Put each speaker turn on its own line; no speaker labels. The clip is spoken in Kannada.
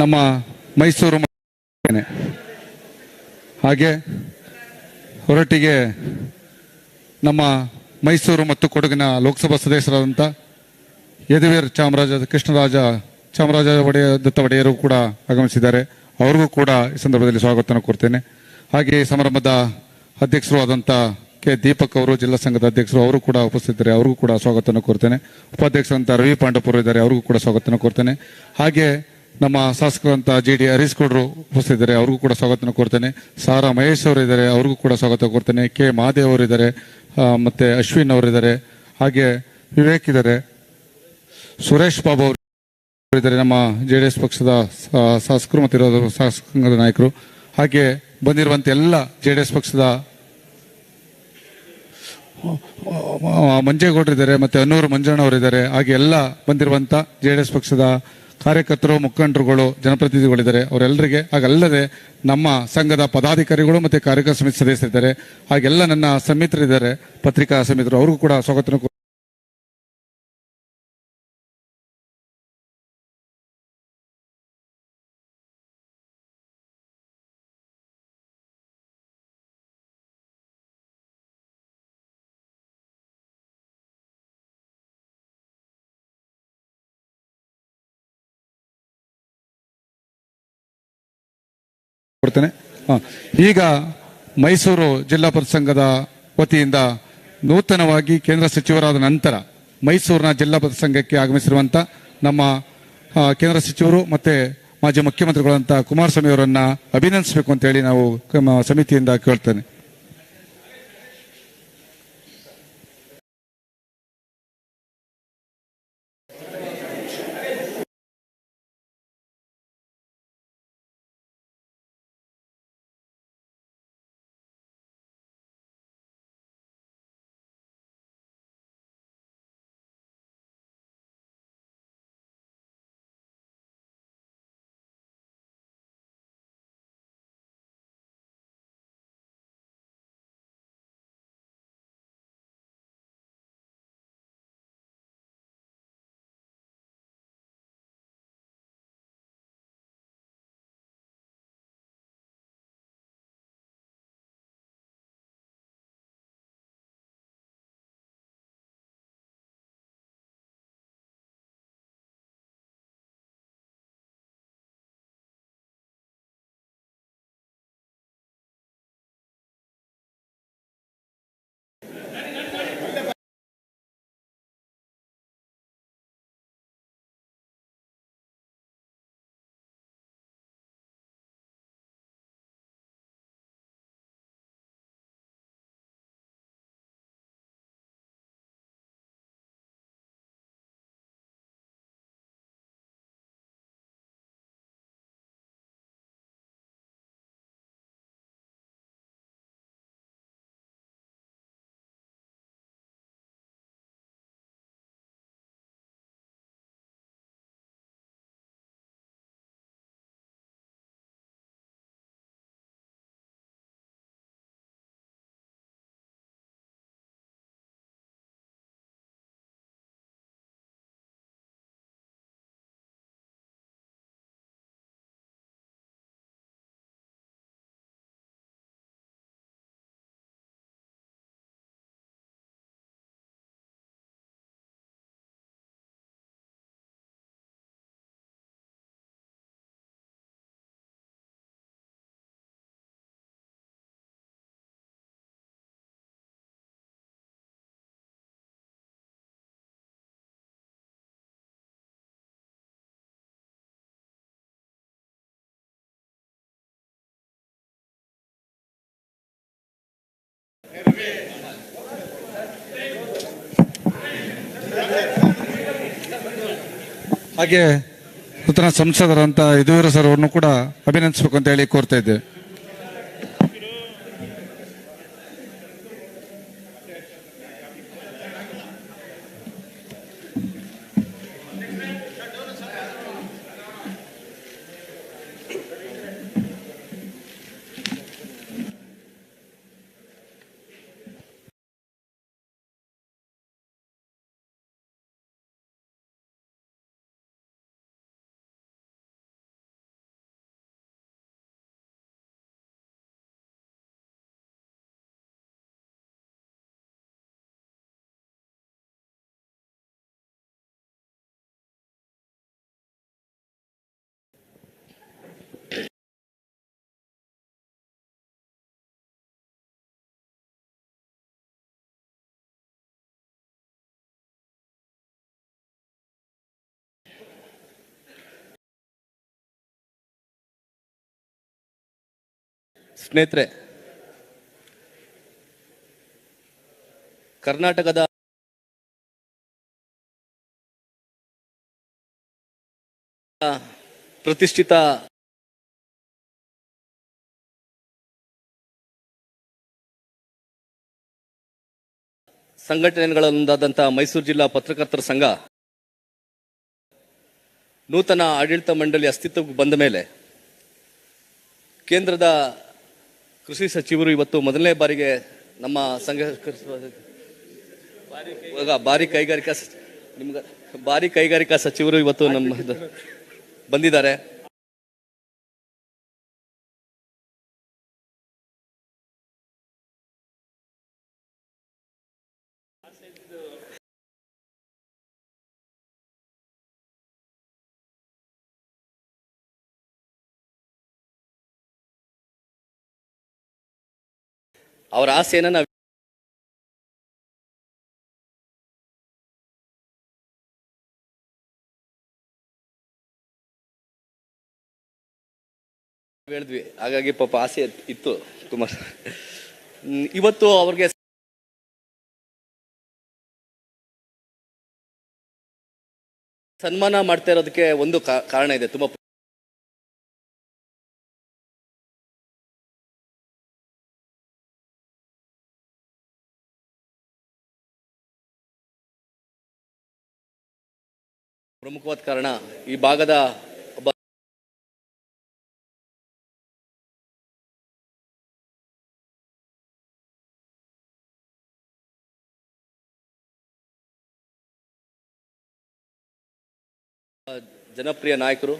ನಮ್ಮ ಮೈಸೂರು ಹಾಗೆ ಹೊರಟಿಗೆ ನಮ್ಮ ಮೈಸೂರು ಮತ್ತು ಕೊಡಗಿನ ಲೋಕಸಭಾ ಸದಸ್ಯರಾದಂಥ ಯದುವೀರ್ ಚಾಮರಾಜ, ಕೃಷ್ಣರಾಜ ಚಾಮರಾಜ ಒಡೆಯ, ದತ್ತ ಒಡೆಯರು ಕೂಡ ಆಗಮಿಸಿದ್ದಾರೆ. ಅವ್ರಿಗೂ ಕೂಡ ಈ ಸಂದರ್ಭದಲ್ಲಿ ಸ್ವಾಗತವನ್ನು ಕೊಡ್ತೇನೆ ಹಾಗೆ ಈ ಸಮಾರಂಭದ ಅಧ್ಯಕ್ಷರು ಆದಂಥ ಕೆ ದೀಪಕ್ ಅವರು, ಜಿಲ್ಲಾ ಸಂಘದ ಅಧ್ಯಕ್ಷರು ಅವರು ಕೂಡ ಉಪಸ್ಥಿತರೆ ಅವ್ರಿಗೂ ಕೂಡ ಸ್ವಾಗತವನ್ನು ಕೋರ್ತೇನೆ. ಉಪಾಧ್ಯಕ್ಷರಂತ ರವಿ ಪಾಂಡಪುರ ಇದ್ದಾರೆ. ಅವ್ರಿಗೂ ಕೂಡ ಸ್ವಾಗತವನ್ನು ಕೋರ್ತೇನೆ. ಹಾಗೆ ನಮ್ಮ ಶಾಸಕರಂತ ಜಿ ಡಿ ಹರೀಶ್ ಗೌಡರು ಉಪಸ್ಥಿತರಿದ್ದಾರೆ ಅವ್ರಿಗೂ ಕೂಡ ಸ್ವಾಗತ ಕೋರ್ತೇನೆ. ಸಾರಾ ಮಹೇಶ್ ಅವರು ಇದ್ದಾರೆ ಅವ್ರಿಗೂ ಕೂಡ ಸ್ವಾಗತ ಕೋರ್ತೇನೆ. ಕೆ ಮಹಾದೇವ್ ಅವರು ಇದ್ದಾರೆ ಆ, ಮತ್ತೆ ಅಶ್ವಿನ್ ಅವರಿದ್ದಾರೆ ಹಾಗೆ ವಿವೇಕ್ ಇದ್ದಾರೆ ಸುರೇಶ್ ಬಾಬು ಅವರು ಇದ್ದಾರೆ ನಮ್ಮ ಜೆ ಡಿ ಎಸ್ ಪಕ್ಷದ ಶಾಸಕರು ಮತ್ತು ಇರೋದು ಶಾಸಕಾಂಗದ ನಾಯಕರು. ಹಾಗೆ ಬಂದಿರುವಂತ ಎಲ್ಲ ಜೆ ಡಿ ಎಸ್ ಪಕ್ಷದ ಮಂಜೇಗೌಡರಿದ್ದಾರೆ ಮತ್ತೆ ಅನ್ನೂರು ಮಂಜಣ್ಣ ಅವರಿದ್ದಾರೆ ಹಾಗೆ ಎಲ್ಲ ಬಂದಿರುವಂತ ಜೆ ಡಿ ಎಸ್ ಪಕ್ಷದ ಕಾರ್ಯಕರ್ತರು, ಮುಖಂಡರುಗಳು, ಜನಪ್ರತಿನಿಧಿಗಳಿದ್ದಾರೆ. ಅವರೆಲ್ಲರಿಗೆ, ಹಾಗಲ್ಲದೆ ನಮ್ಮ ಸಂಘದ ಪದಾಧಿಕಾರಿಗಳು ಮತ್ತು ಕಾರ್ಯಕರ್ತ ಸಮಿತಿ ಸದಸ್ಯರಿದ್ದಾರೆ. ಹಾಗೆಲ್ಲ ನನ್ನ ಸಮಿತರಿದ್ದಾರೆ ಪತ್ರಿಕಾ ಸಮಿತರು ಅವ್ರಿಗೂ ಕೂಡ ಸ್ವಾಗತ ಕೊಡ್ತೇನೆ. ಈಗ ಮೈಸೂರು ಜಿಲ್ಲಾ ಪರಿಷತ್ ಸಂಘದ ವತಿಯಿಂದ ನೂತನವಾಗಿ ಕೇಂದ್ರ ಸಚಿವರಾದ ನಂತರ ಮೈಸೂರಿನ ಜಿಲ್ಲಾ ಪರಿಷತ್ ಸಂಘಕ್ಕೆ ಆಗಮಿಸಿರುವಂತ ನಮ್ಮ ಕೇಂದ್ರ ಸಚಿವರು ಮತ್ತೆ ಮಾಜಿ ಮುಖ್ಯಮಂತ್ರಿಗಳಂತ ಕುಮಾರಸ್ವಾಮಿ ಅವರನ್ನ ಅಭಿನಂದಿಸಬೇಕು ಅಂತ ಹೇಳಿ ನಾವು ಸಮಿತಿಯಿಂದ ಕೇಳ್ತೇನೆ ಹಾಗೆ ನೂತನ ಸಂಸದರಂತ ಯದುವೀರ ಸರ್ ಅವರನ್ನು ಕೂಡ ಅಭಿನಂದಿಸಬೇಕು ಅಂತ ಹೇಳಿ ಕೋರ್ತಾ ಇದ್ದೆ.
ಸ್ನೇಹಿತರೆ, ಕರ್ನಾಟಕದ ಪ್ರತಿಷ್ಠಿತ ಸಂಘಟನೆಗಳೊಂದಾದಂಥ ಮೈಸೂರು ಜಿಲ್ಲಾ ಪತ್ರಕರ್ತರ ಸಂಘ ನೂತನ ಆಡಳಿತ ಮಂಡಳಿ ಅಸ್ತಿತ್ವಕ್ಕೆ ಬಂದ ಮೇಲೆ ಕೇಂದ್ರದ ಕೃಷಿ ಸಚಿವರು ಇವತ್ತು ಮೊದಲನೇ ಬಾರಿಗೆ ನಮ್ಮ ಸಂಘ ಇವಾಗ ಭಾರಿ ಕೈಗಾರಿಕಾ ನಿಮ್ಗೆ ಭಾರಿ ಕೈಗಾರಿಕಾ ಸಚಿವರು ಇವತ್ತು ನಮ್ಮ ಬಂದಿದ್ದಾರೆ. ಅವರ ಆಸೆಯನ್ನು ನಾವು ಹೇಳಿದ್ವಿ. ಹಾಗಾಗಿ ಪಾಪ ಆಸೆ ಇತ್ತು ತುಂಬ. ಇವತ್ತು ಅವ್ರಿಗೆ ಸನ್ಮಾನ ಮಾಡ್ತಾ ಇರೋದಕ್ಕೆ ಒಂದು ಕಾರಣ ಇದೆ. ತುಂಬಾ ಪ್ರಮುಖವಾದ ಕಾರಣ ಈ ಭಾಗದ ಜನಪ್ರಿಯ ನಾಯಕರು